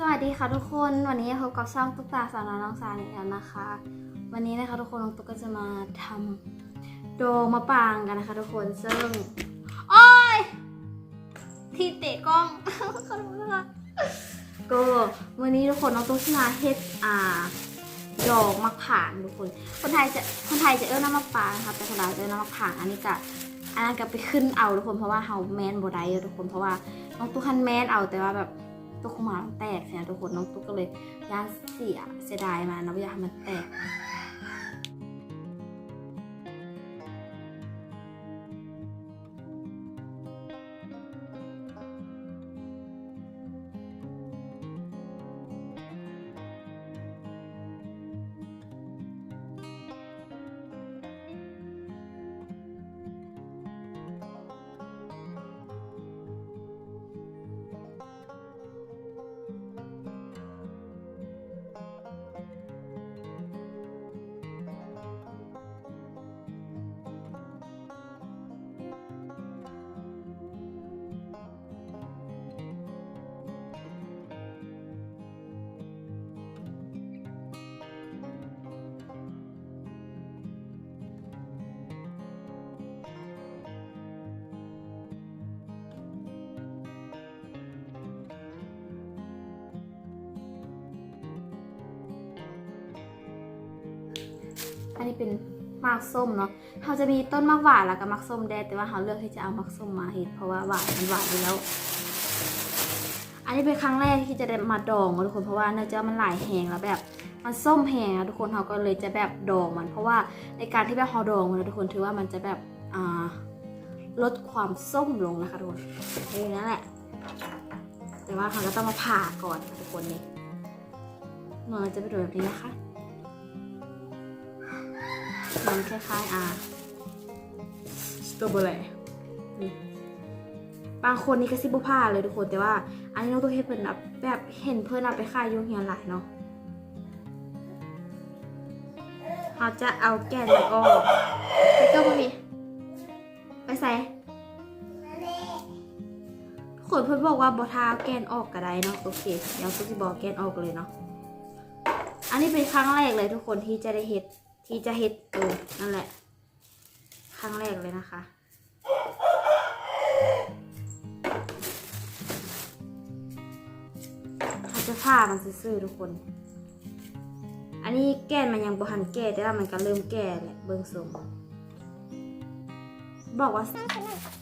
สวัสดีค่ะทุกคนวันนี้พบกับช่องตุ๊กตาสาวน้อยน้องสาวอีกแล้วนะคะ วันนี้นะคะทุกคนน้องตุ๊กก็จะมาทำโดมะปรางกันนะคะ ทุกคนซึ่งโอ้ยที่เตะกล้องขอโทษนะคะก็วันนี้ทุกคนน้องตุ๊กจะมาเฮ็ดอ่าดอกมะขามทุกคน คนไทยจะคนไทยจะเอิ้นน้ำมะปรางนะคะแต่คนลาวจะเอิ้นน้ำมะขามอันนี้ก็อันนั้นก็ไปขึ้นเอาทุกคนเพราะว่าเฮาแมนบ่ได้ทุกคนเพราะว่าน้องตุ๊กคันแมนเอาแต่ว่าแบบ ตุ๊กมามาแตกเสียทุกคนน้องตุ๊กก็เลยย่านเสียเสียดายมานะว่าอยากให้มันแตก อันนี้เป็นมากส้มเนาะเขาจะมีต้นมะหวานแล้วก็มักส้มแดงแต่ว่าเขาเลือกที่จะเอามักส้มมาเห็ดเพราะว่าหวานมันหวานอยู่แล้ว อันนี้เป็นครั้งแรกที่จะได้มาดองอะทุกคนเพราะว่าเนื่องจามันหลายแหงแล้วแบบมันส้มแหงอะทุกคนเขาก็เลยจะแบบดองมัน เพราะว่าในการที่แบบเขาดองมันะทุกคนถือว่ามันจะแบบอ่าลดความส้มลงนะคะทุกคนนี่นั่นแหละ แต่ว่าเขาก็ต้องมาผ่าก่อนนะทุกคนนี่เนื้อจะเป็นแบบนี้นะคะ มันคล้ายๆอ่าสตรอเบอร์รี่บางคนนี่ก็ซิบุผ้าเลยทุกคนแต่ว่า อันนี้น้องตัวเฮ็ดเพิ่นแบบแบบเห็นเพิ่นเอาไปขายยุ่งเฮียนหลายเนาะเขาจะเอาแก่นแล้วก็ไปก็พวกนี้ไปใส่ทุกคนเพิ่นบอกว่าบอทาแกนออกก็ได้เนาะโอเคเดี๋ยวตุ๊กสิบอกแกนออกเลยเนาะอันนี้เป็นครั้งแรกเลยทุกคนที่จะได้เฮ็ด ที่จะเฮ็ดเออนั่นแหละ ครั้งแรกเลยนะคะเขาจะผ่ามันซื่อๆทุกคน อันนี้แก้นมันยังบ่หันแก่แต่ว่ามันก็เริ่มแก่แหละเบิ่งทรงบอกว่านี่ค่ะ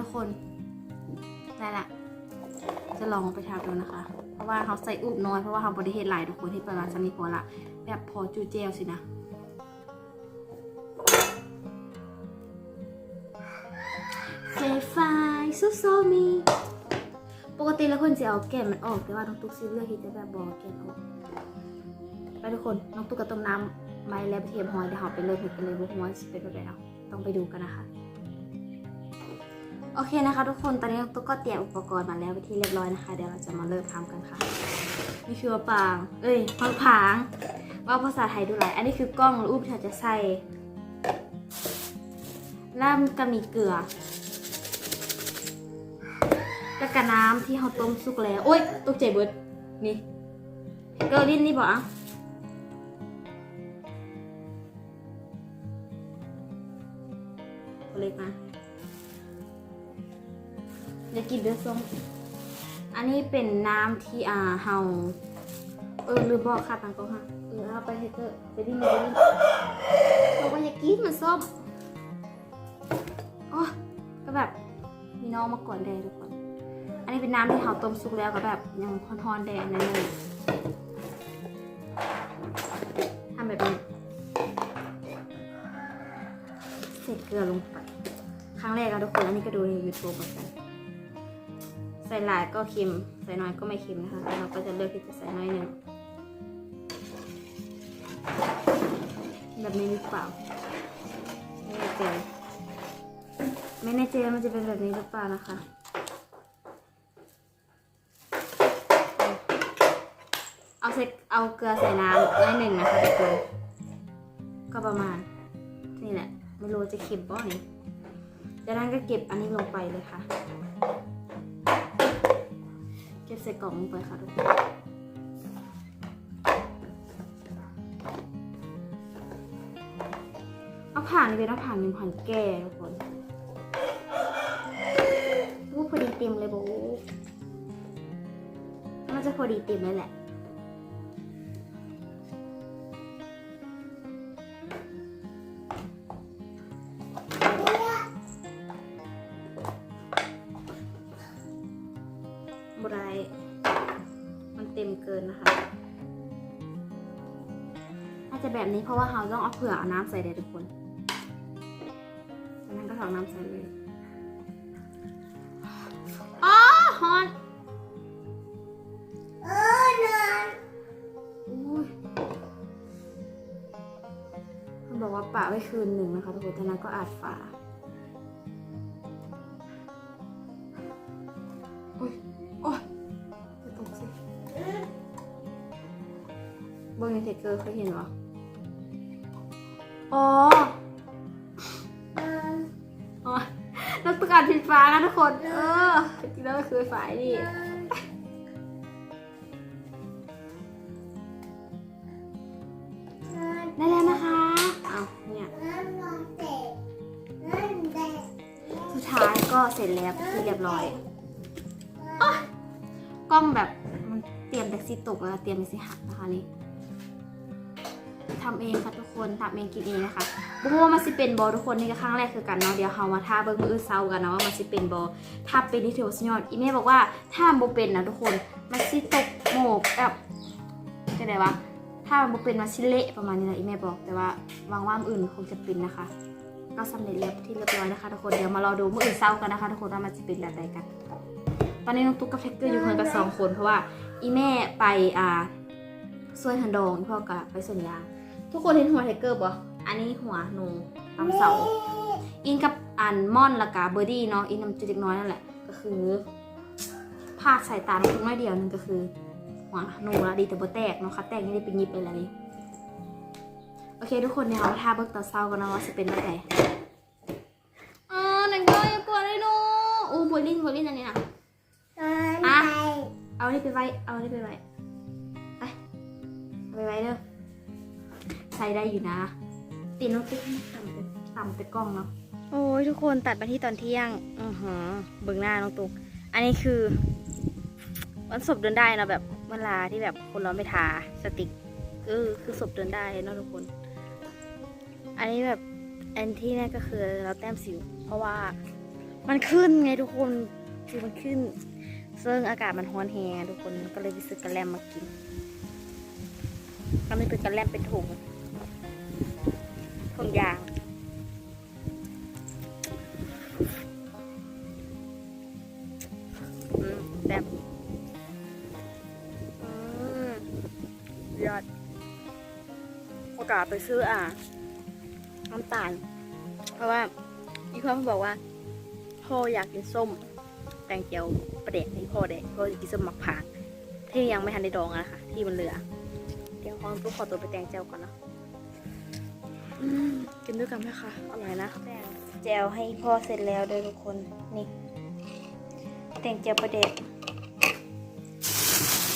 ทุกคนได้ละจะลองไปทำดูนะคะ เพราะว่าเขาใส่อุบน้อย เพราะว่าเขาบริเฮตหลายทุกคนที่ประมาณสมิพอละแบบพอจูเจลสินะเซฟายซูโซมีปกติแล้วคนจะเอาแก่มันออก แต่ว่าน้องตุ๊กซิเลือกที่จะแบบบอกแก่ออกไปทุกคนน้องตุ๊กก็ต้มน้ำใบแล้วเทียมหอยเดี๋ยวเราไปเริ่มเห็ดกันเลยว่าหัวจะเป็นแบบไหนเนาต้องไปดูกันนะคะ โอเคนะคะ ทุกคนตอนนี้ตุ๊กก็เตรียมอุปกรณ์มาแล้วไปที่เรียบร้อยนะคะ เดี๋ยวเราจะมาเริ่มทำกันค่ะนี่คือมะปาง เอ้ยมะผางว่าภาษาไทยดูไรอันนี้คือกล้องรูปที่เราจะใส่แล้วก็มีเกลือแล้วก็น้ำที่เราต้มสุกแล้ว โอ๊ยตกใจเบิดนี่เกลือลิ้นนี่บอกอะเล็กนะ อย่ากินเดือดส้มอันนี้เป็นน้ำที่อ่าเฮาเออลืมบอกค่ะตังก็ค่ะเออเอาไปเฮเตอร์ไปดิ้นไปดิ้นบอกว่าอยากินมันส้มโอ้ก็แบบมีน้องมาก่อนแดงทุกคน อันนี้เป็นน้ำที่เฮาต้มสุกแล้วก็แบบยังฮอนๆแดงนั่นเลยทำแบบนี้เสร็จเกลือลงไป ครั้งแรกอะทุกคน อันนี้ก็ดูใน YouTube เหมือนกัน ใส่หลายก็เค็ม ใส่น้อยก็ไม่เค็มนะคะแต่เราก็จะเลือกที่จะใส่น้อยหนึ่งแบบนี้หรือเปล่า ไม่แน่ใจไม่แน่ใจมันจะเป็นแบบนี้หรือเปล่านะคะเอาใส่เอาเกลือใส่น้ำน้อยหนึ่งนะคะทุกคนก็ประมาณนี่แหละ ไม่รู้จะเค็มบ่นี่จากนั้นก็เก็บอันนี้ลงไปเลยค่ะ ส่กล่องลงไปค่ะทุกคนเอาผ่านเลยนเอาผ่านเป็นผ่านแก่ทุกคนวู้พอดีเต็มเลยโบมันจะพอดีเต็มเลยแหละ นนะคะอาจจะแบบนี้เพราะว่าเราต้องเอาเผื่อเอาน้ำใส่เลยทุกคนจากนั้นก็ถอกน้ำใส่เลยอ๋อฮอนเออนานอุ้ยมันบอกว่าปะไว้คืนหนึ่งนะคะทุกคนจากนั้นก็อาดฝา เบนในเทคเกอร์เคยเห็นเหรออ๋ออ๋อนักตะการผิดฟ้านะทุกคน เออจริงแล้วก็คือฝายนี่ได้แล้วนะคะเอาเนี่ยสุดท้ายก็เสร็จแล้วเป็นที่เรียบร้อยอกล้องแบบมันเตรียมแท็กซี่ตกแล้วเตรียมแท็กซี่หักนะคะนี่ ทำเองค่ะทุกคนทำเองกินเองนะคะบุ้ว่ามันสิเป็นบอทุกคนนี่ก็ครั้งแรกคือกันเนาะเดี๋ยวเฮามาท่าเบิ้งมืออื่นเซากันนะว่ามันสิเป็นบอถ้าเป็นที่เทวสยอดอีเม่บอกว่าถ้ามันบ่เป็นนะทุกคนมันสิตกโหมกแบบจะได้วะถ้ามันบ่เป็นมันสิเละประมาณนี้นะอีเม่บอกแต่ว่าหวังว่ามืออื่นคงจะเป็นนะคะ ก็สำเร็จแล้วที่เรียบร้อยนะคะทุกคนเดี๋ยวมารอดูมืออื่นเศร้ากันนะคะทุกคนว่ามันจะเป็นแบบใดกัน ตอนนี้น้องตุ๊กกับแท็กเกอร์อยู่เพื่อนกันสองคนเพราะว่าอีแม่ไปอ่าซวยฮันดองพ่อกับไปสวนยาง ทุกคนเห็นหัวแท็กเกอร์ปะอันนี้หัวหนูตามเสา อินกับอันมอนและกาเบอร์ดี้เนาะอินน้ำจุดเล็กน้อยนั่นแหละ ก็คือพลาดสายตาน้องตุ๊กน้อยเดียวหนึงก็คือ หัวหนูละดีแต่บ่แตกเนาะค่ะแตกนี่ได้เป็นยิบไปแล้วนี่โอเคทุกคนเดี๋ยวเราทาเบิกตอนเศร้ากันนะว่าจะเป็นแบบไหนอ๋อหนังก็อย่ากลัวเลยหนูอู้บอลลินบอลลินอันนี้นะเอานี่ไปไว้ เอานี่ไปไว้ ไปเอาไปไว้เด้อ ใช้ได้อยู่นะ ตีน้องติ๊กต่ำต่ำไปกล้องเนาะโอ้ยทุกคนตัดมาที่ตอนเที่ยงอือหือเบิ่งหน้าน้องตุ๊กอันนี้คือวันศพเดินได้เนาะแบบเวลาที่แบบคนร้อนไปทาสติกเออคือศพเดินได้เนาะทุกคน อันนี้แบบอันที่นี่ก็คือเราแต้มสิว เพราะว่ามันขึ้นไงทุกคนสิวมันขึ้น ซึ่งอากาศมันร้อนแฮงทุกคนก็เลยไปซื้อกระแลมมากิน ก็ไม่เป็นกระแลมเป็นถุง ถุงยางแบบยอดโอกาสไปซื้ออะน้ำตาล เพราะว่าอีพ่อเขาบอกว่าพ่ออยากกินส้ม แตงเจียวประเด็กให้พ่อเด็กพ่อจะกินส้มหมักผางที่ยังไม่ทันได้ดองอะนะคะที่มันเหลือ เดี๋ยวพ่อตุ๊กขอตัวไปแตงเจียวก่อนเนาะ กินด้วยกันไหมคะ อร่อยนะแตงเจียวให้พ่อเสร็จแล้วโดยทุกคน นี่ แตงเจียวประเด็ก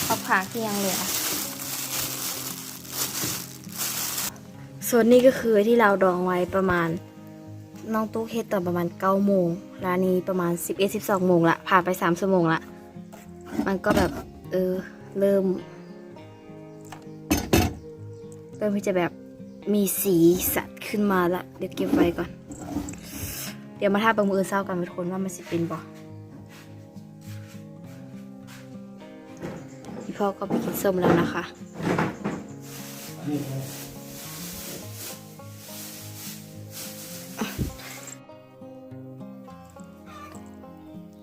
เอาผางที่ยังเหลือ ส่วนนี้ก็คือที่เราดองไว้ประมาณ น้องตุ๊กเฮ็ดตอนประมาณเก้าโมง ร้านนี้ประมาณสิบเอ็ดสิบสองโมงละ ผ่านไปสามชั่วโมงละ มันก็แบบ เออ เริ่ม เริ่มที่จะแบบ มีสีสันขึ้นมาละ เดี๋ยวเก็บไว้ก่อน เดี๋ยวมาทาเบางมืออนเศร้ากันทุกคนว่ามันสิเป็นบ่พี่พ่อก็ไปกินส้มแล้วนะคะ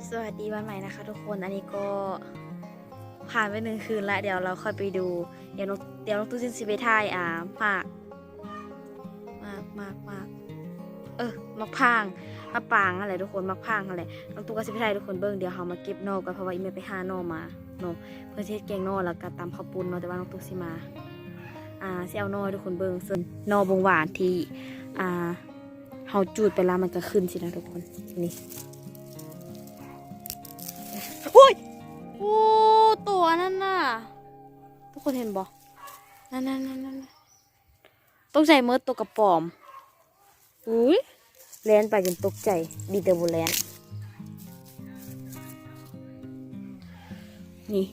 สวัสดีวันใหม่นะคะทุกคน อันนี้ก็ผ่านไปหนึ่งคืนแล้ว เดี๋ยวเราค่อยไปดู เดี๋ยวน้องเดี๋ยวน้องตู้ซินซิเบทายอ่ามาก มักพางมะปางอะไรทุกคนมักพร้างอะไรน้องตู้ก็ซิเบทยทุกคนเบิ้งเดี๋ยวเขามาเก็บนอกกันเพราะว่าอีเมลไปหานอมาเนาะเพื่อที่จะแกงนอแล้วก็ตำข้าวปุ้นเนาะแต่ว่าน้องตู้สิมาอ่าสิเอานอทุกคนเบิ้งส่วนนอบงหวานที่อ่าเฮาจูดไปแล้วมันก็ขึ้นสินะทุกคนนี่โอ้ยโอ้ตัวนั่นน่ะทุกคนเห็นบ่นั่นนั่นนั่นนั่นตกใจเมือตัวกระป๋อมอุ้ย แลนไปจนตกใจ ดีแต่บุแลนนี่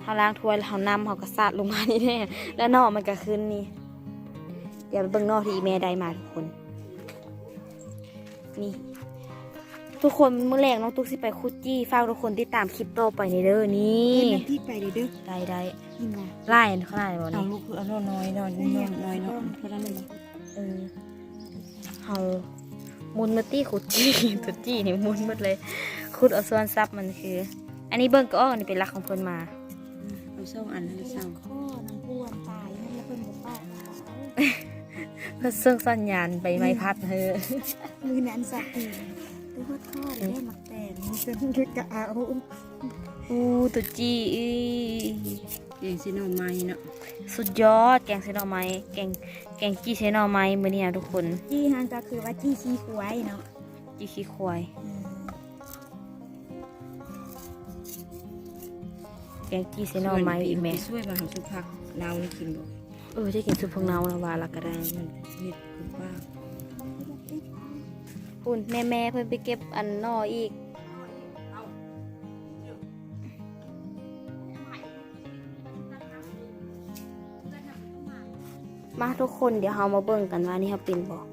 เขาล้างถ้วยแล้วเขานำเขาก็สาดลงมานี่แน่แล้วนอกมันก็ขึ้นนี่ เดี๋ยวไปเบิ่งนอกที่อีแม่ได้มาทุกคน นี่ ทุกคนเมื่อแรงน้องตุ๊กสิไปคุดจี้ฝากทุกคนที่ตามคลิปต่อไปในเด้อนี่เล่นน้ำพริกไปเด้อได้ได้ กินนะไล่ขนาดบ่เอานี่ลูกคือเอาน้อยน้อยน้อยน้อยน้อยเพราะนั้นเลยเออเฮามุนมาตี้คุดจี้คุดจี้นี่มุนหมดเลยคุดเอาส่วนซับมันคือ อันนี้เบิ่งก็อ้อนี่เป็นรักของเพิ่นมา เอาเศร้าอันนั้นเศร้าข้อน้ำอ้วนตายนั่นแล้วเพิ่นบอกป้าเพิ่นเสื่องสัญญาณใบไม้พัดเฮอมือนั้นสักทีตัวฮอดข้อเลยได้หมักแต่งมีเส้นเล็กกะเอาอู้ตุดจี้อี เองสิหน่อไม้เนาะสุดยอดแกงเซนอไม้แกงแกงจี้เซนอไม้มื้อนี้นะทุกคนจี้ฮันก็คือว่าจี้ขี้ควายเนาะจี้ขี้ควายแกงจี้เซนอไม้อีกแม่ช่วยมาหาสุพักเรานี่กินบ่เออได้กินซุปผักเนาแล้วว่าละก็ได้มันเห็ดคุณป้าปุ่นแม่แม่ๆเพิ่นไปเก็บอันนออีก มาทุกคนเดี๋ยวเรามาเบิ่งกันว่านี่เขาเป็นบอก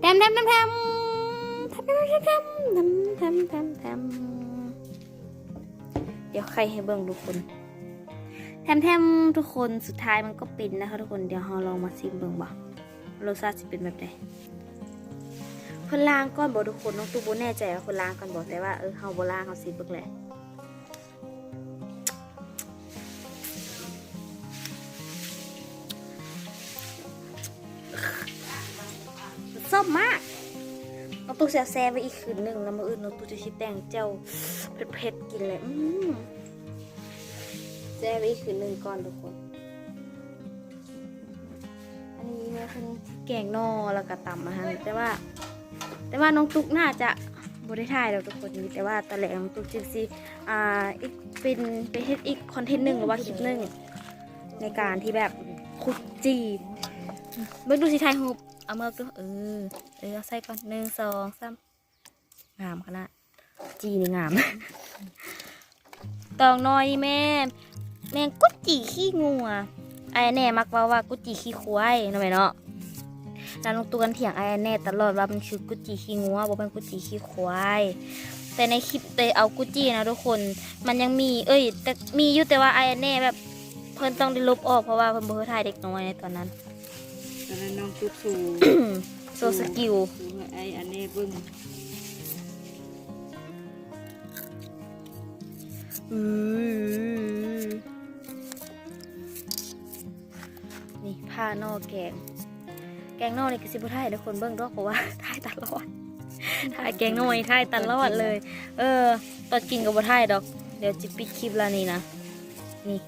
แทมแทมแทมแทมแทมแทมแทมแทมแทมแทมเดี๋ยวใครให้เบิ่งทุกคนแทมแทมทุกคนสุดท้ายมันก็เป็นนะคะทุกคนเดี๋ยวเราลองมาซิมเบิ่งบ่รสชาติสิเป็นแบบไหนเพิ่นล้างก่อนบ่ทุกคนน้องตูบ่แน่ใจว่าเพิ่นล้างก่อนบ่แต่ว่าเออเฮาบ่ล้างเฮาสิเบิ่งแหละ แซ่แซ่ไว้อีกคืนหนึ่งแล้วมืออื่นน้องตุ๊กจะชิแต่งเจ้าเผ็ดๆกินเลยอืมแซ่ไว้อีกคืนหนึ่งก่อนทุกคน อันนี้เนี่ยคือแกงนอแล้วก็ตำนะฮะแต่ว่า แต่ว่าน้องตุ๊กน่าจะบริถ่ายแล้วทุกคนนี้แต่ว่าตอนแรกน้องตุ๊กจิซีอ่าอีกเป็นไปเฮ็ดอีกคอนเทนต์หนึ่งหรือว่าคลิปหนึ่งในการที่แบบขุดจีบเบิ่งดูสิไทยฮู เอาเมือกดูเออเออใส่ก่อนหนึ่งสองสามงามขนาดจีนี่งามตองน้อยแม่ แมงกุจีขี้งัวไอแน่มักว่าว่ากุจีขี้ควายเนาะแม่เนาะแล้วลงตัวกันเถียงไอแน่ตลอดว่ามันคือกุจีขี้งัวบ่เป็นกุจีขี้ควายแต่ในคลิปเตเอากุจีนะทุกคน มันยังมี เอ้ย แต่มีอยู่แต่ว่าไอแน่แบบเพิ่นต้องได้ลบออกเพราะว่าเพิ่นบ่เคยถ่ายเด็กน้อยในตอนนั้น อนนั้นน้องตุ๊กสู่โซสกิลสู่ไอ้อันนี้เบิ่งอืมนี่ผ้านอกแกง แกงนอกนี่ก็สิบ่ถ่ายให้คนเบิ่งดอกเพราะว่าถ่ายตลอดถ่ายแกงนอกนี่ถ่ายตลอดเลย เออ ตอนกินก็บ่ถ่ายดอก เดี๋ยวจิปิดคลิปแล้วนี่นะ นี่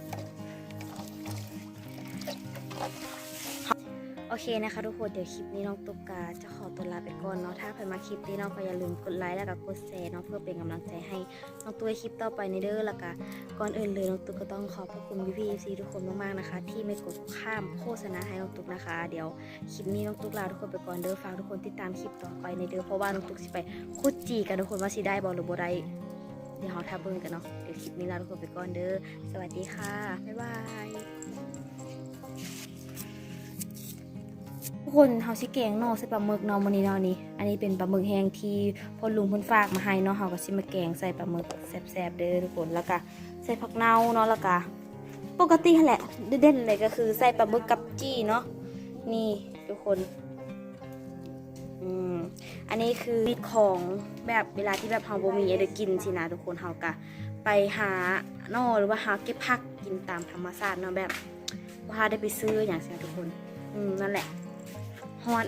เคนะคะทุกคนเดี๋ยวคลิปนี้น้องตุ๊กกาจะขอตัวลาไปก่อนเนาะถ้าใครมาคลิปนี้น้องก็อย่าลืมกดไลค์แล้วก็กดแชร์เนาะเพื่อเป็นกำลังใจให้น้องตุ๊กคลิปต่อไปในเด้อล้วก็ก่อนอื่นเลยน้องตุ๊กก็ต้องขอบพระคุณพี่พีซีทุกคนมากๆนะคะ ที่ไม่กดข้ามโฆษณาให้น้องตุ๊กนะคะ เดี๋ยวคลิปนี้น้องตุ๊กลาทุกคนไปก่อนเด้อฝากทุกคนติดตามคลิปต่อไปในเด้อเพราะว่าน้องตุ๊กสิไปคุดจีกันทุกคนว่าสิได้บอลหรือบ่ได้เดี๋ยวเราทับเบิ่งกันเนาะเดี๋ยวคลิปนี้ลาทุกคนไปก่อนเด้อสวัสดีค่ะบ๊ายบาย คนเฮาสิแกงนอใส่ปลาหมึกเนาะมื้อนี้เนาะนี่อันนี้เป็นปลาหมึกแห้งที่พ่อลุงเพิ่นฝากมาให้เนาะเฮาก็สิมาแกงใส่ปลาหมึกแซ่บๆเด้อทุกคนแล้วก็ใส่ผักเน่าเนาะแล้วก็ปกติแหละเด่นๆเลยก็คือใส่ปลาหมึกกับจี้เนาะนี่ทุกคนอืมอันนี้คือมีของแบบเวลาที่แบบเฮาบ่มีอะไรกินสินะทุกคนเฮากะไปหาหนอหรือว่าหาเก็บผักกินตามธรรมชาติเนาะแบบว่าได้ไปซื้ออย่างเสียทุกคน อืม นั่นแหละ ฮอน